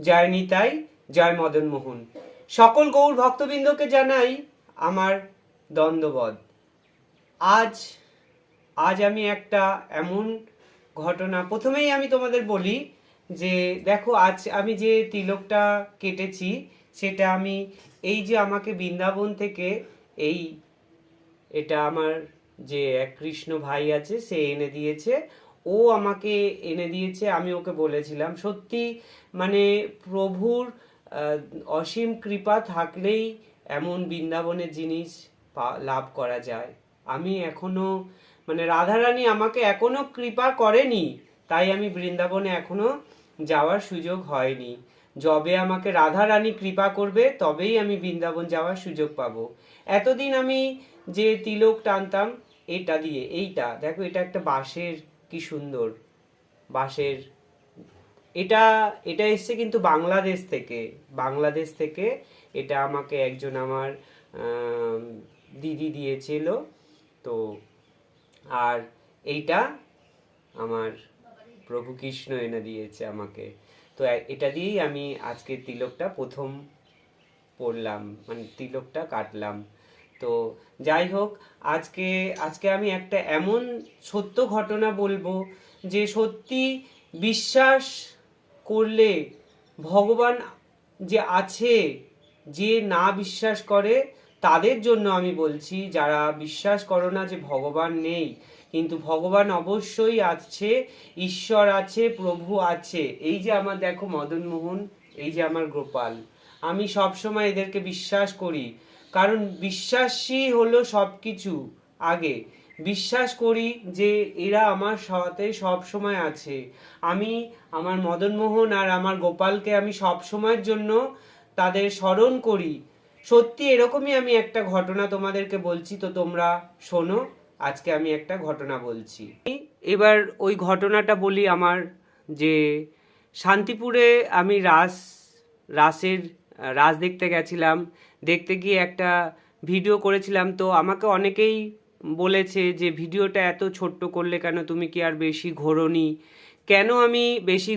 জয় নিতাই জয় মদন মোহন। সকল গৌর ভক্তবৃন্দকে জানাই আমার দ্বন্দ্ববধ। আজ আজ আমি একটা এমন ঘটনা, প্রথমেই আমি তোমাদের বলি যে, দেখো, আজ আমি যে তিলকটা কেটেছি, সেটা আমি এই যে আমাকে বৃন্দাবন থেকে এই, এটা আমার যে এক কৃষ্ণ ভাই আছে, সে এনে দিয়েছে। ও আমাকে এনে দিয়েছে, আমি ওকে বলেছিলাম, সত্যি মানে প্রভুর অসীম কৃপা থাকলেই এমন বৃন্দাবনের জিনিস লাভ করা যায়। আমি এখনও মানে রাধারানী আমাকে এখনও কৃপা করেনি, তাই আমি বৃন্দাবনে এখনও যাওয়ার সুযোগ হয়নি। যবে আমাকে রাধা রানী কৃপা করবে, তবেই আমি বৃন্দাবন যাওয়ার সুযোগ পাবো। এতদিন আমি যে তিলক টানতাম, এটা দিয়ে, এইটা, দেখো এটা একটা বাঁশের কি সুন্দর, বাঁশের এটা এটা এসছে কিন্তু বাংলাদেশ থেকে। বাংলাদেশ থেকে এটা আমাকে একজন আমার দিদি দিয়েছিল। তো, আর এইটা আমার প্রভু কৃষ্ণ এনে দিয়েছে আমাকে। তো এটা দিয়েই আমি আজকে তিলকটা প্রথম পড়লাম মানে তিলকটা কাটলাম। তো যাই হোক, আজকে আজকে আমি একটা এমন সত্য ঘটনা বলব যে সত্যি বিশ্বাস করলে ভগবান যে আছে, যে না বিশ্বাস করে, তাদের জন্য আমি বলছি, যারা বিশ্বাস করো না যে ভগবান নেই, কিন্তু ভগবান অবশ্যই আছে, ঈশ্বর আছে, প্রভু আছে। এই যে আমার দেখো মদন মোহন এই যে আমার গোপাল, আমি সব সময় এদেরকে বিশ্বাস করি। কারণ বিশ্বাসই হলো সব কিছু আগে। বিশ্বাস করি যে এরা আমার সাথে সব সময় আছে। আমি, আমার মদন মোহন আর আমার গোপালকে আমি সব সময়ের জন্য তাদের স্মরণ করি। সত্যি এরকমই আমি একটা ঘটনা তোমাদেরকে বলছি, তো তোমরা শোনো, আজকে আমি একটা ঘটনা বলছি। এবার ওই ঘটনাটা বলি আমার যে শান্তিপুরে আমি রাস, রাসের, রাস দেখতে গেছিলাম। দেখতে গিয়ে একটা ভিডিও করেছিলাম, তো আমাকে অনেকেই বলেছে যে, ভিডিওটা এত ছোট্ট করলে কেন তুমি কি আর বেশি ঘোরোনি? কেন আমি বেশি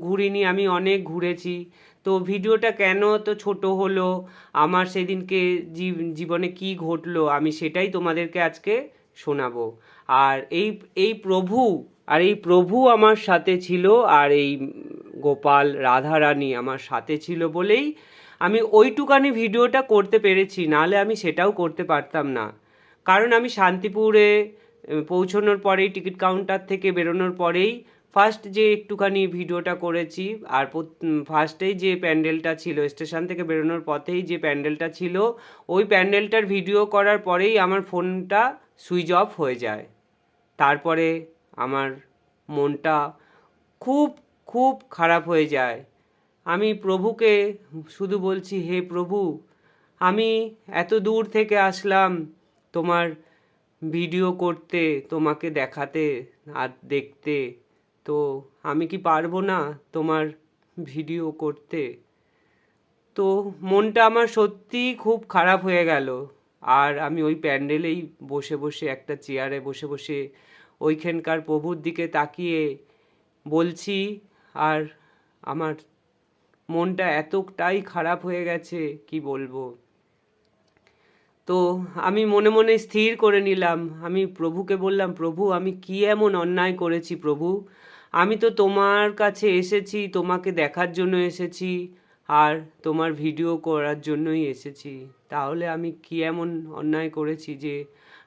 ঘুরিনি? আমি অনেক ঘুরেছি। তো ভিডিওটা কেন তো ছোট হলো? আমার সেদিনকে জীব- জীবনে কি ঘটলো? আমি সেটাই তোমাদেরকে আজকে শোনাবো। আর এই এই প্রভু, আর এই প্রভু আমার সাথে ছিল, আর এই গোপাল রাধারানী আমার সাথে ছিল বলেই আমি ওইটুকানি ভিডিওটা করতে পেরেছি। নাহলে আমি সেটাও করতে পারতাম না। কারণ আমি শান্তিপুরে পৌঁছানোর পরেই টিকিট কাউন্টার থেকে বেরোনোর পরেই ফার্স্ট যে একটুখানি ভিডিওটা করেছি আর ফার্স্টেই যে প্যান্ডেলটা ছিল, স্টেশন থেকে বেরোনোর পথেই যে প্যান্ডেলটা ছিল, ওই প্যান্ডেলটার ভিডিও করার পরেই আমার ফোনটা সুইচ অফ হয়ে যায়। তারপরে আমার মনটা খুব খুব খারাপ হয়ে যায়। আমি প্রভুকে শুধু বলছি, হে প্রভু, আমি এত দূর থেকে আসলাম তোমার ভিডিও করতে, তোমাকে দেখাতে আর দেখতে, তো আমি কি পারব না তোমার ভিডিও করতে? তো মনটা আমার সত্যি খুব খারাপ হয়ে গেল। আর আমি ওই প্যান্ডেলেই বসে বসে, একটা চেয়ারে বসে বসে ওইখানকার প্রভুর দিকে তাকিয়ে বলছি, আর আমার মনটা এতটাই খারাপ হয়ে গেছে, কি বলব? তো আমি মনে মনে স্থির করে নিলাম। আমি প্রভুকে বললাম, প্রভু, আমি কি এমন অন্যায় করেছি প্রভু? আমি তো তোমার কাছে এসেছি, তোমাকে দেখার জন্য এসেছি আর তোমার ভিডিও করার জন্যই এসেছি। তাহলে আমি কি এমন অন্যায় করেছি যে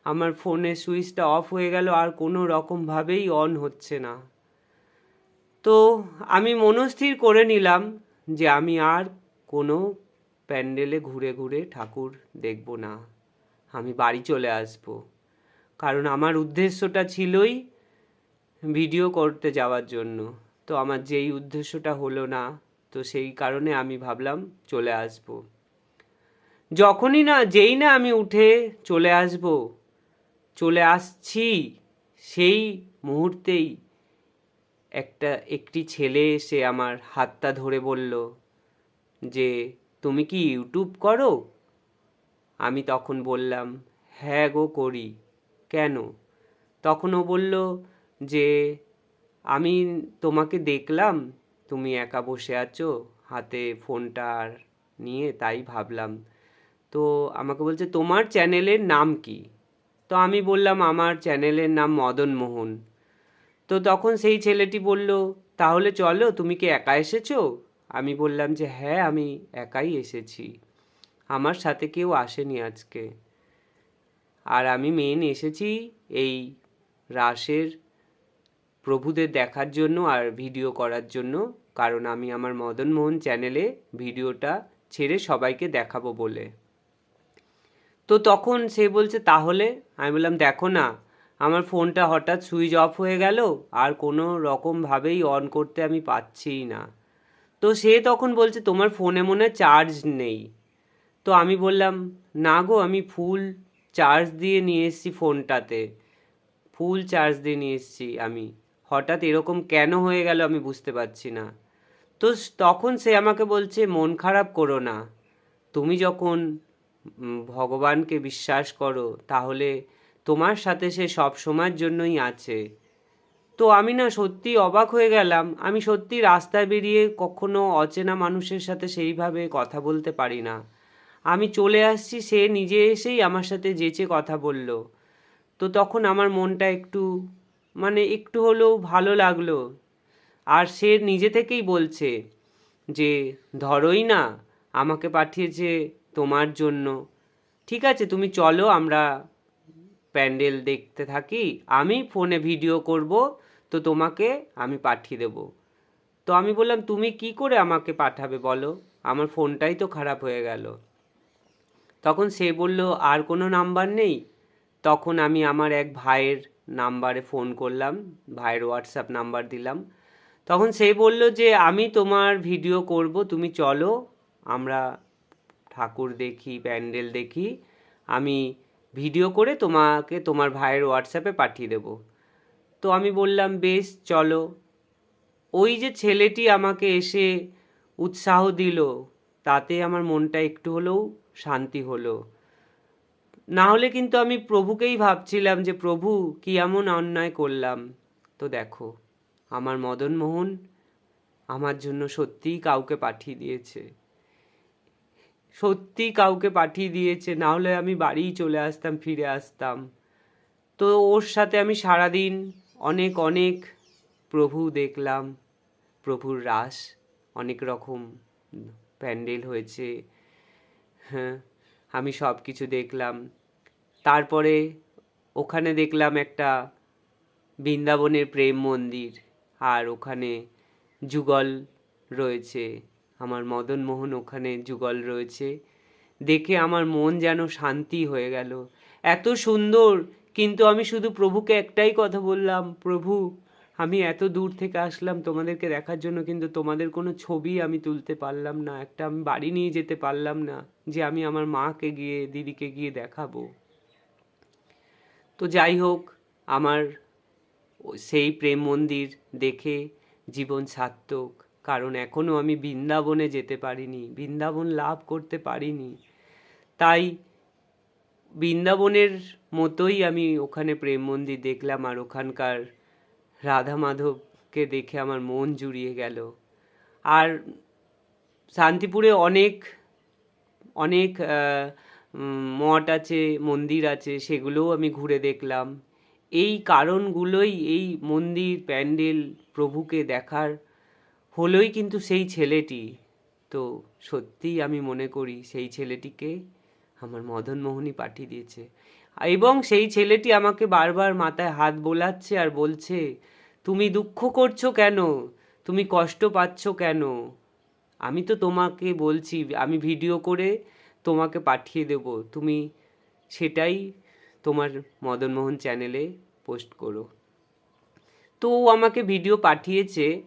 আমার ফোনের সুইচটা অফ হয়ে গেল আর কোনো রকমভাবেই অন হচ্ছে না? তো আমি মনস্থির করে নিলাম যে আমি আর কোনো প্যান্ডেলে ঘুরে ঘুরে ঠাকুর দেখব না। আমি বাড়ি চলে আসব। কারণ আমার উদ্দেশ্যটা ছিলই ভিডিও করতে যাওয়ার জন্য। তো আমার যেই উদ্দেশ্যটা হলো না, তো সেই কারণে আমি ভাবলাম চলে আসব। যখনই না, যেই না আমি উঠে চলে আসব, চলে আসছি সেই মুহূর্তেই একটা, একটি ছেলে এসে আমার হাতটা ধরে বলল যে তুমি কি ইউটিউব করো? আমি তখন বললাম হ্যাঁ গো করি। কেন? তখন ও বলল যে, আমি তোমাকে দেখলাম, তুমি একা বসে আছো, হাতে ফোনটা নিয়ে তাই ভাবলাম। তো আমাকে বলছে, তোমার চ্যানেলের নাম কি? তো আমি বললাম, আমার চ্যানেলের নাম মদন মোহন। তো তখন সেই ছেলেটি বলল, তাহলে চলো, তুমি কি একা এসেছ? আমি বললাম যে হ্যাঁ আমি একাই এসেছি। আমার সাথে কেউ আসেনি আজকে। আর আমি মেন এসেছি এই রাসের প্রভুদের দেখার জন্য আর ভিডিও করার জন্য। কারণ আমি আমার মদন মোহন চ্যানেলে ভিডিওটা ছেড়ে সবাইকে দেখাবো বলে। তো তখন সে বলছে, তাহলে? আমি বললাম, দেখো না, আমার ফোনটা হঠাৎ সুইচ অফ হয়ে গেল। আর কোনো রকমভাবেই অন করতে আমি পাচ্ছিই না। তো সে তখন বলছে, তোমার ফোনে মনে চার্জ নেই। তো আমি বললাম, না গো, আমি ফুল চার্জ দিয়ে নিয়ে এসেছি ফোনটাতে ফুল চার্জ দিয়ে নিয়ে এসেছি আমি। হঠাৎ এরকম কেন হয়ে গেল আমি বুঝতে পারছি না। তো তখন সে আমাকে বলছে, মন খারাপ করো না। তুমি যখন ভগবানকে বিশ্বাস করো, তাহলে তোমার সাথে সে সব সময়ের জন্যই আছে। তো আমি না সত্যি অবাক হয়ে গেলাম। আমি সত্যি রাস্তায় বেরিয়ে কখনো অচেনা মানুষের সাথে সেইভাবে কথা বলতে পারি না। আমি চলে আসছি, সে নিজে এসেই আমার সাথে যেচে কথা বলল। তো তখন আমার মনটা একটু মানে একটু হলেও ভালো লাগল। আর সে নিজে থেকেই বলছে যে, ধরোই না, আমাকে পাঠিয়েছে তোমার জন্য। ঠিক আছে, তুমি চলো, আমরা প্যান্ডেল দেখতে থাকি। আমি ফোনে ভিডিও করব তো তোমাকে আমি পাঠিয়ে দেব। তো আমি বললাম, তুমি কি করে আমাকে পাঠাবে বলো? আমার ফোনটাই তো খারাপ হয়ে গেল। তখন সে বলল, আর কোনো নাম্বার নেই? তখন আমি আমার এক ভাইয়ের নাম্বারে ফোন করলাম, ভাইয়ের হোয়াটসঅ্যাপ নাম্বার দিলাম। তখন সে বলল যে, আমি তোমার ভিডিও করব, তুমি চলো, আমরা ঠাকুর দেখি, প্যান্ডেল দেখি, আমি ভিডিও করে তোমাকে তোমার ভাইয়ের হোয়াটসঅ্যাপে পাঠিয়ে দেব। তো আমি বললাম, বেশ, চলো। ওই যে ছেলেটি আমাকে এসে উৎসাহ দিল, তাতে আমার মনটা একটু হলেও শান্তি হলো। না হলে কিন্তু আমি প্রভুকেই ভাবছিলাম যে, প্রভু, কি এমন অন্যায় করলাম? তো দেখো, আমার মদন মোহন আমার জন্য সত্যিই কাউকে পাঠিয়ে দিয়েছে। সত্যি কাউকে পাঠিয়ে দিয়েছে, না হলে আমি বাড়িই চলে আসতাম, ফিরে আসতাম। তো ওর সাথে আমি সারাদিন অনেক অনেক প্রভু দেখলাম, প্রভুর রাস, অনেক রকম প্যান্ডেল হয়েছে হ্যাঁ আমি সব কিছু দেখলাম। তারপরে ওখানে দেখলাম একটা বৃন্দাবনের প্রেম মন্দির, আর ওখানে যুগল রয়েছে, আমার মদন মোহন ওখানে যুগল রয়েছে। দেখে আমার মন যেন শান্তি হয়ে গেল। এত সুন্দর কিন্তু আমি শুধু প্রভুকে একটাই কথা বললাম, প্রভু, আমি এত দূর থেকে আসলাম তোমাদেরকে দেখার জন্য, কিন্তু তোমাদের কোনো ছবি আমি তুলতে পারলাম না, একটা আমি বাড়ি নিয়ে যেতে পারলাম না, যে আমি আমার মাকে গিয়ে, দিদিকে গিয়ে দেখাবো। তো যাই হোক, আমার সেই প্রেম মন্দির দেখে জীবন সার্থক, কারণ এখনও আমি বৃন্দাবনে যেতে পারিনি, বৃন্দাবন লাভ করতে পারিনি। তাই বৃন্দাবনের মতোই আমি ওখানে প্রেম মন্দির দেখলাম আর ওখানকার রাধা মাধবকে দেখে আমার মন জুড়িয়ে গেল। আর শান্তিপুরে অনেক অনেক মঠ আছে, মন্দির আছে, সেগুলোও আমি ঘুরে দেখলাম। এই কারণগুলোই এই মন্দির প্যান্ডেল প্রভুকে দেখার হলোই কিন্তু সেই ছেলেটি। তো সত্যিই আমি মনে করি সেই ছেলেটিকে আমার মদন মোহনই পাঠিয়ে দিয়েছে। এবং সেই ছেলেটি আমাকে বারবার মাথায় হাত বোলাচ্ছে আর বলছে, তুমি দুঃখ করছ কেন? তুমি কষ্ট পাচ্ছ কেন? আমি তো তোমাকে বলছি, আমি ভিডিও করে তোমাকে পাঠিয়ে দেব। তুমি সেটাই তোমার মদনমোহন চ্যানেলে পোস্ট করো। তো ও আমাকে ভিডিও পাঠিয়েছে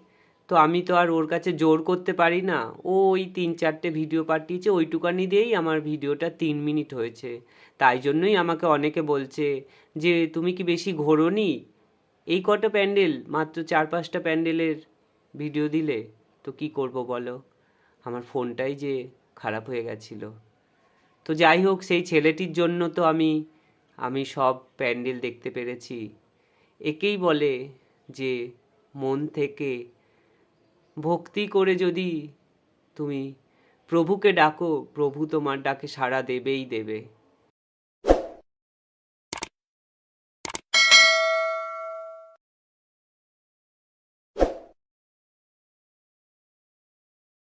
তো আমি তো আর ওর কাছে জোর করতে পারি না। ও ওই তিন চারটে ভিডিও পাঠিয়েছে, ওইটুকানি দিয়েই আমার ভিডিওটা তিন মিনিট হয়েছে। তাই জন্যই আমাকে অনেকে বলছে যে, তুমি কি বেশি ঘোরোনি? এই কটা প্যান্ডেল, মাত্র চার পাঁচটা প্যান্ডেলের ভিডিও দিলে, তো কি করব বলো? আমার ফোনটাই যে খারাপ হয়ে গেছিল। তো যাই হোক, সেই ছেলেটির জন্য তো আমি আমি সব প্যান্ডেল দেখতে পেরেছি। একেই বলে যে, মন থেকে ভক্তি করে যদি তুমি প্রভুকে ডাকো প্রভু তোমার ডাকে সাড়া দেবেই দেবে।